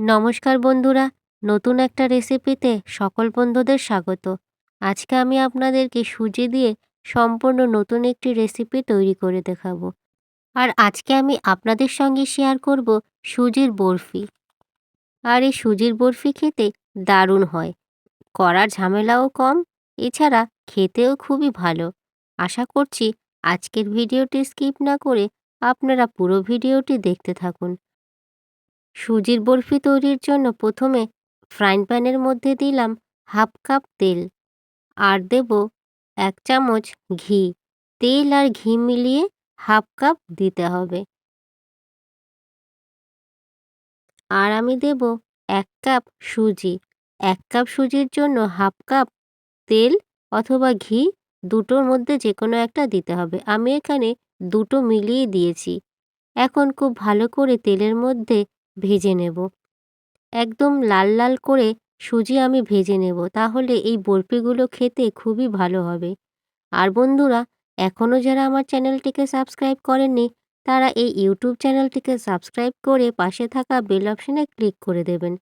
নমস্কার বন্ধুরা, নতুন একটা রেসিপিতে সকল বন্ধুদের স্বাগত। আজকে আমি আপনাদেরকে সুজি দিয়ে সম্পূর্ণ নতুন একটি রেসিপি তৈরি করে দেখাবো। আর আজকে আমি আপনাদের সঙ্গে শেয়ার করব সুজির বরফি। আর এই সুজির বরফি খেতে দারুণ হয়। করার ঝামেলাও কম, এছাড়া খেতেও খুবই ভালো। আশা করছি আজকের ভিডিওটি স্কিপ না করে আপনারা পুরো ভিডিওটি দেখতে থাকুন। সুজির বরফি তৈরির জন্য প্রথমে ফ্রাইং প্যানের মধ্যে দিলাম হাফ কাপ তেল। আর দেব এক চামচ ঘি। তেল আর ঘি মিলিয়ে হাফ কাপ দিতে হবে। আর আমি দেব এক কাপ সুজি। এক কাপ সুজির জন্য হাফ কাপ তেল অথবা ঘি দুটোর মধ্যে যে কোনো একটা দিতে হবে। আমি এখানে দুটো মিলিয়ে দিয়েছি। এখন খুব ভালো করে তেলের মধ্যে ভেজে নেব। একদম লাল লাল করে সুজি আমি ভেজে নেব, তাহলে এই বরফিগুলো খেতে খুবই ভালো হবে। আর বন্ধুরা এখনও যারা আমার চ্যানেলটিকে সাবস্ক্রাইব করেননি, তারা এই ইউটিউব চ্যানেলটিকে সাবস্ক্রাইব করে পাশে থাকা বেল অপশনে ক্লিক করে দেবেন।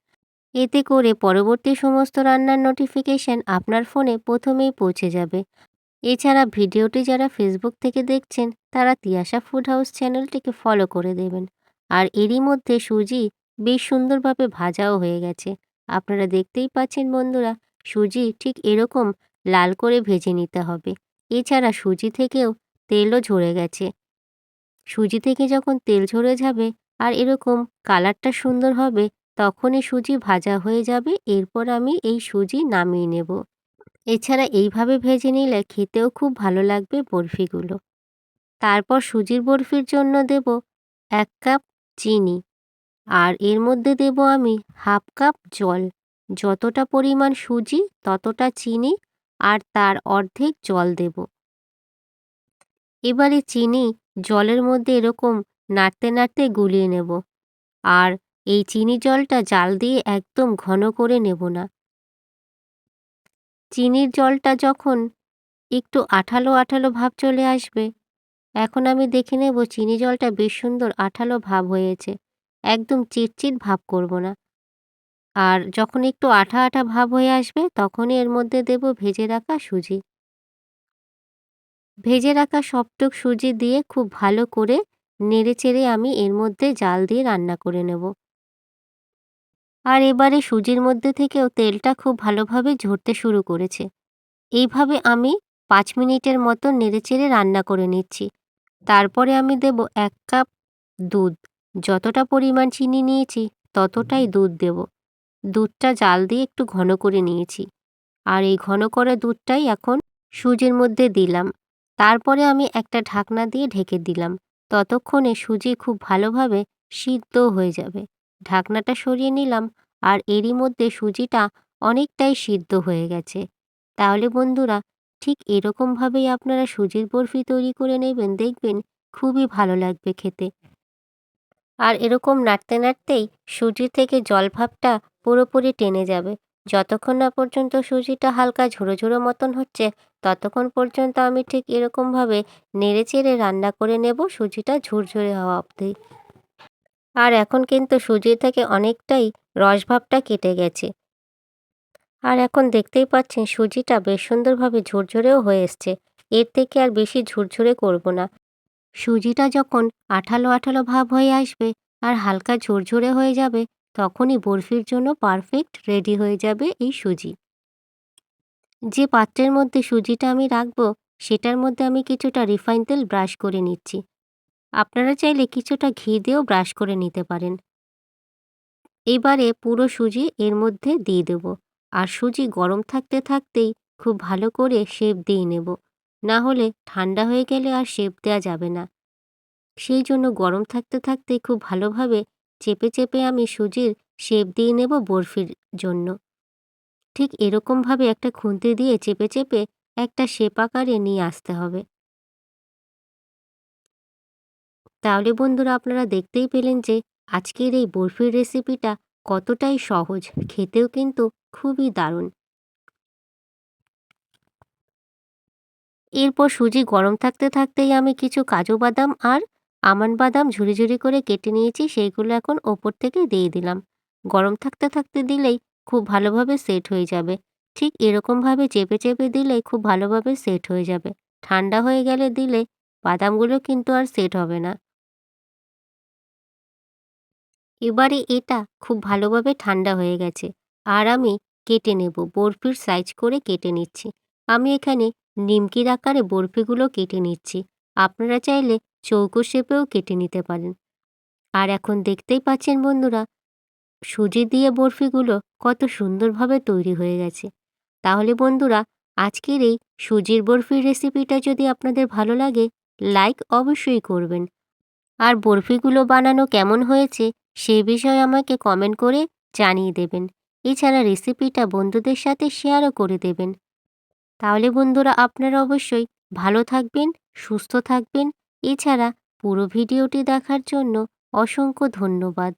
এতে করে পরবর্তী সমস্ত রান্নার নোটিফিকেশান আপনার ফোনে প্রথমেই পৌঁছে যাবে। এছাড়া ভিডিওটি যারা ফেসবুক থেকে দেখছেন, তারা তিয়াশা ফুড হাউস চ্যানেলটিকে ফলো করে দেবেন। আর এরই মধ্যে সুজি বেশ সুন্দরভাবে ভাজাও হয়ে গেছে। আপনারা দেখতেই পাচ্ছেন বন্ধুরা, সুজি ঠিক এরকম লাল করে ভেজে নিতে হবে। এছাড়া সুজি থেকেও তেলও ঝরে গেছে। সুজি থেকে যখন তেল ঝরে যাবে আর এরকম কালারটা সুন্দর হবে, তখনই সুজি ভাজা হয়ে যাবে। এরপর আমি এই সুজি নামিয়ে নেব। এছাড়া এইভাবে ভেজে নিলে খেতেও খুব ভালো লাগবে বরফিগুলো। তারপর সুজির বরফির জন্য দেব এক কাপ চিনি। আর এর মধ্যে দেব আমি হাফ কাপ জল। যতটা পরিমাণ সুজি, ততটা চিনি আর তার অর্ধেক জল দেব। এবারে চিনি জলের মধ্যে এরকম নাড়তে নাড়তে গুলিয়ে নেব। আর এই চিনি জলটা জাল দিয়ে একদম ঘন করে নেব না। চিনির জলটা যখন একটু আঠালো আঠালো ভাব চলে আসবে এখন আমি দেখে নেব চিনি জলটা বেশ সুন্দর আঠালো ভাব হয়েছে। একদম চিটচিট ভাব করব না। আর যখন একটু আঠা আঠা ভাব হয়ে আসবে, তখনই এর মধ্যে দেব ভেজে রাখা সুজি। ভেজে রাখা সবটুক সুজি দিয়ে খুব ভালো করে নেড়ে চেড়ে আমি এর মধ্যে জাল দিয়ে রান্না করে নেব। আর এবারে সুজির মধ্যে থেকেও তেলটা খুব ভালোভাবে ঝরতে শুরু করেছে। এইভাবে আমি পাঁচ মিনিটের মতো নেড়েচেড়ে রান্না করে নিচ্ছি। তারপরে আমি দেব এক কাপ দুধ। যতটা পরিমাণ চিনি নিয়েছি, ততটাই দুধ দেব। দুধটা জাল দিয়ে একটু ঘন করে নিয়েছি। আর এই ঘন করা দুধটাই এখন সুজির মধ্যে দিলাম। তারপরে আমি একটা ঢাকনা দিয়ে ঢেকে দিলাম। ততক্ষণে সুজি খুব ভালোভাবে সিদ্ধ হয়ে যাবে। ঢাকনাটা সরিয়ে নিলাম আর এরই মধ্যে সুজিটা অনেকটাই সিদ্ধ হয়ে গেছে। তাহলে বন্ধুরা ঠিক এরকমভাবেই আপনারা সুজির বরফি তৈরি করে নেবেন, দেখবেন খুবই ভালো লাগবে খেতে। আর এরকম নাড়তে নাড়তেই সুজি থেকে জলভাবটা পুরোপুরি টেনে যাবে। যতক্ষণ না পর্যন্ত সুজিটা হালকা ঝোড়ো ঝোড়ো মতন হচ্ছে, ততক্ষণ পর্যন্ত আমি ঠিক এরকমভাবে নেড়ে চেড়ে রান্না করে নেব সুজিটা ঝুরঝুরে হওয়া অবধি। আর এখন কিন্তু সুজি থেকে অনেকটাই রসভাবটা কেটে গেছে। আর এখন দেখতেই পাচ্ছেন সুজিটা বেশ সুন্দরভাবে ঝুরঝুরেও হয়ে এসছে। এর থেকে আর বেশি ঝুরঝুরে করব না। সুজিটা যখন আঠালো আঠালো ভাব হয়ে আসবে আর হালকা ঝুরঝুরে হয়ে যাবে, তখনই বরফির জন্য পারফেক্ট রেডি হয়ে যাবে এই সুজি। যে পাত্রের মধ্যে সুজিটা আমি রাখব, সেটার মধ্যে আমি কিছুটা রিফাইন তেল ব্রাশ করে নিচ্ছি। আপনারা চাইলে কিছুটা ঘি দিয়েও ব্রাশ করে নিতে পারেন। এবারে পুরো সুজি এর মধ্যে দিয়ে দেব। আর সুজি গরম থাকতে থাকতেই খুব ভালো করে শেপ দিয়ে নেব। না হলে ঠান্ডা হয়ে গেলে আর শেপ দেওয়া যাবে না। সেই জন্য গরম থাকতে থাকতেই খুব ভালোভাবে চেপে চেপে আমি সুজির শেপ দিয়ে নেব বরফির জন্য। ঠিক এরকমভাবে একটা খুন্তি দিয়ে চেপে চেপে একটা শেপ আকারে নিয়ে আসতে হবে। তাহলে বন্ধুরা আপনারা দেখতেই পেলেন যে আজকের এই বরফির রেসিপিটা কতটাই সহজ, খেতেও কিন্তু খুবই দারুণ। এরপর সুজি গরম থাকতে থাকতেই আমি কিছু কাজু বাদাম আর আমন্ড বাদাম ঝুরি ঝুরি করে কেটে নিয়েছি, সেইগুলো এখন ওপর থেকে দিয়ে দিলাম। গরম থাকতে থাকতে দিলেই খুব ভালোভাবে সেট হয়ে যাবে। ঠিক এরকমভাবে চেপে চেপে দিলেই খুব ভালোভাবে সেট হয়ে যাবে। ঠান্ডা হয়ে গেলে দিলে বাদামগুলো কিন্তু আর সেট হবে না। এবারে এটা খুব ভালোভাবে ঠান্ডা হয়ে গেছে। আর আমি কেটে নেব, বরফির সাইজ করে কেটে নিচ্ছি। আমি এখানে নিমকির আকারে বরফিগুলো কেটে নিচ্ছি। আপনারা চাইলে চৌকো শেপেও কেটে নিতে পারেন। আর এখন দেখতেই পাচ্ছেন বন্ধুরা, সুজি দিয়ে বরফিগুলো কত সুন্দরভাবে তৈরি হয়ে গেছে। তাহলে বন্ধুরা, আজকের এই সুজির বরফির রেসিপিটা যদি আপনাদের ভালো লাগে লাইক অবশ্যই করবেন। আর বরফিগুলো বানানো কেমন হয়েছে সে বিষয়ে আমাকে কমেন্ট করে জানিয়ে দেবেন। এছাড়া রেসিপিটা বন্ধুদের সাথে শেয়ারও করে দেবেন। তাহলে বন্ধুরা আপনারা অবশ্যই ভালো থাকবেন, সুস্থ থাকবেন। এছাড়া পুরো ভিডিওটি দেখার জন্য অসংখ্য ধন্যবাদ।